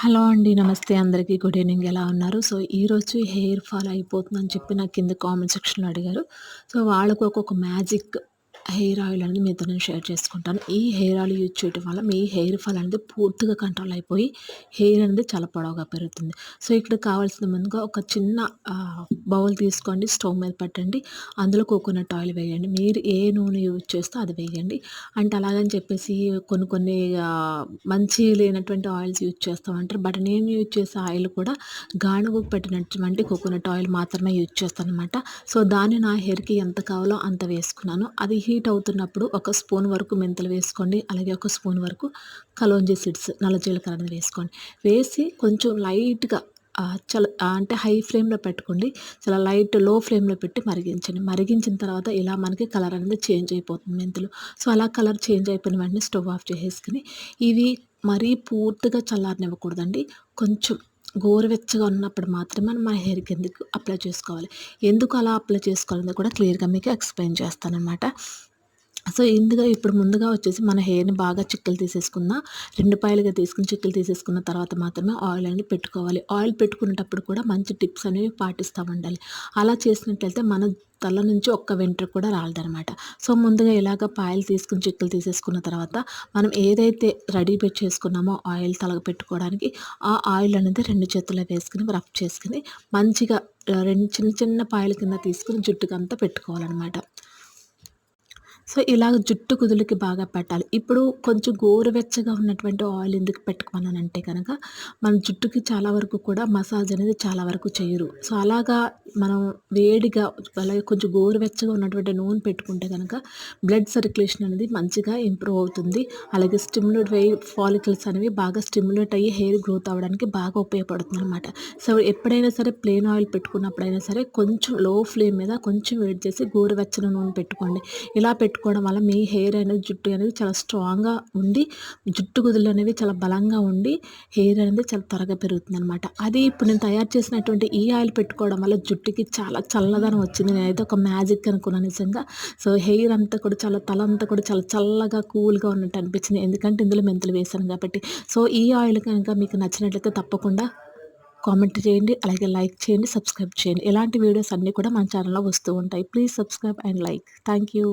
Hello అండి నమస్తే అందరికీ. గుడ్ ఈవినింగ్ ఎలా ఉన్నారు? సో ఈరోజు హెయిర్ ఫాల్ అయిపోతుందని చెప్పి నాకు కింద కామెంట్ సెక్షన్లో అడిగారు. సో వాళ్ళకు ఒక్కొక్క మ్యాజిక్ హెయిర్ ఆయిల్ అనేది మీతో నేను షేర్ చేసుకుంటాను. ఈ హెయిర్ ఆయిల్ యూజ్ చేయడం వల్ల మీ హెయిర్ ఫాల్ అనేది పూర్తిగా కంట్రోల్ అయిపోయి హెయిర్ అనేది చాలా పొడవుగా పెరుగుతుంది. సో ఇక్కడ కావాల్సిన ముందుగా ఒక చిన్న బౌల్ తీసుకోండి స్టవ్ మీద పెట్టండి అందులో కోకోనట్ ఆయిల్ వేయండి. మీరు ఏ నూనె యూజ్ చేస్తే అది వేయండి. అంటే అలాగని చెప్పేసి కొన్ని కొన్ని మంచి లేనటువంటి ఆయిల్స్ యూజ్ చేస్తామంటారు బట్ నేను యూజ్ చేసే ఆయిల్ కూడా గానుగు పెట్టినటువంటి కోకోనట్ ఆయిల్ మాత్రమే యూజ్ చేస్తాను అనమాట సో దాన్ని నా హెయిర్కి ఎంత కావాలో అంత వేసుకున్నాను. అది హీట్ అవుతున్నప్పుడు ఒక స్పూన్ వరకు మెంతులు వేసుకోండి. అలాగే ఒక స్పూన్ వరకు కలోంజీ సీడ్స్ నల్ల జీలకర్ర అనేది వేసుకోండి. వేసి కొంచెం లైట్గా చాలా అంటే హై ఫ్లేమ్లో పెట్టుకోండి. చాలా లైట్లో ఫ్లేమ్లో పెట్టి మరిగించండి. మరిగించిన తర్వాత ఇలా మనకి కలర్ అనేది చేంజ్ అయిపోతుంది మెంతులు సో అలా కలర్ చేంజ్ అయిపోయిన వెంటనే స్టవ్ ఆఫ్ చేసేసుకుని ఇవి మరీ పూర్తిగా చల్లారనివ్వకూడదండి. కొంచెం గోరువెచ్చగా ఉన్నప్పుడు మాత్రమే మనం మన హెయిర్కి ఎందుకు అప్లై చేసుకోవాలి. ఎందుకు అలా అప్లై చేసుకోవాలని కూడా క్లియర్గా మీకు ఎక్స్ప్లెయిన్ చేస్తానమాట సో ఇందుగా ఇప్పుడు ముందుగా వచ్చేసి మన హెయిర్ని బాగా చిక్కలు తీసేసుకున్న రెండు పాయలుగా తీసుకుని చిక్కలు తీసేసుకున్న తర్వాత మాత్రమే ఆయిల్ అనేది పెట్టుకోవాలి. ఆయిల్ పెట్టుకునేటప్పుడు కూడా మంచి టిప్స్ అనేవి పాటిస్తూ ఉండాలి అలా చేసినట్లయితే మన తల నుంచి ఒక్క వెంట్ర కూడా రాలదనమాట సో ముందుగా ఇలాగ పాయలు తీసుకుని చిక్కలు తీసేసుకున్న తర్వాత మనం ఏదైతే రెడీ పెట్టి చేసుకున్నామో ఆయిల్ తలగ పెట్టుకోవడానికి ఆ ఆయిల్ అనేది రెండు చేతుల్లో వేసుకుని రఫ్ చేసుకుని మంచిగా రెండు చిన్న చిన్న పాయల కింద తీసుకుని జుట్టుకంతా పెట్టుకోవాలన్నమాట. సో ఇలా జుట్టు కుదులకి బాగా పెట్టాలి. ఇప్పుడు కొంచెం గోరువెచ్చగా ఉన్నటువంటి ఆయిల్ ఎందుకు పెట్టుకున్నానంటే కనుక మన జుట్టుకి చాలా వరకు కూడా మసాజ్ అనేది చాలా వరకు చేయరు. సో అలాగా మనం వేడిగా అలాగే కొంచెం గోరువెచ్చగా ఉన్నటువంటి నూనె పెట్టుకుంటే కనుక బ్లడ్ సర్క్యులేషన్ అనేది మంచిగా ఇంప్రూవ్ అవుతుంది. అలాగే స్టిమ్యులేట్ అయ్యి ఫాలికల్స్ అనేవి బాగా స్టిమ్యులేట్ అయ్యి హెయిర్ గ్రోత్ అవ్వడానికి బాగా ఉపయోగపడుతుంది అనమాట సో ఎప్పుడైనా సరే ప్లెయిన్ ఆయిల్ పెట్టుకున్నప్పుడైనా సరే కొంచెం లో ఫ్లేమ్ మీద కొంచెం వేడి చేసి గోరువెచ్చని నూనె పెట్టుకోండి. ఇలా పెట్టుకోవడం వల్ల మీ హెయిర్ అనేది జుట్టు అనేది చాలా స్ట్రాంగ్గా ఉండి జుట్టు గుదులు అనేవి చాలా బలంగా ఉండి హెయిర్ అనేది చాలా త్వరగా పెరుగుతుంది అనమాట అది ఇప్పుడు నేను తయారు చేసినటువంటి ఈ ఆయిల్ పెట్టుకోవడం వల్ల జుట్టు జుట్టుకి చాలా చల్లదనం వచ్చింది. నేనైతే ఒక మ్యాజిక్ అనుకున్నాను నిజంగా. సో హెయిర్ అంతా కూడా చాలా తల అంతా కూడా చాలా చల్లగా కూల్గా ఉన్నట్టు అనిపించింది. ఎందుకంటే ఇందులో మెంతులు వేశాను కాబట్టి. సో ఈ ఆయిల్ కనుక మీకు నచ్చినట్లయితే తప్పకుండా కామెంట్ చేయండి. అలాగే లైక్ చేయండి సబ్స్క్రైబ్ చేయండి. ఇలాంటి వీడియోస్ అన్నీ కూడా మన ఛానల్లో వస్తూ ఉంటాయి. Please subscribe and like. Thank you.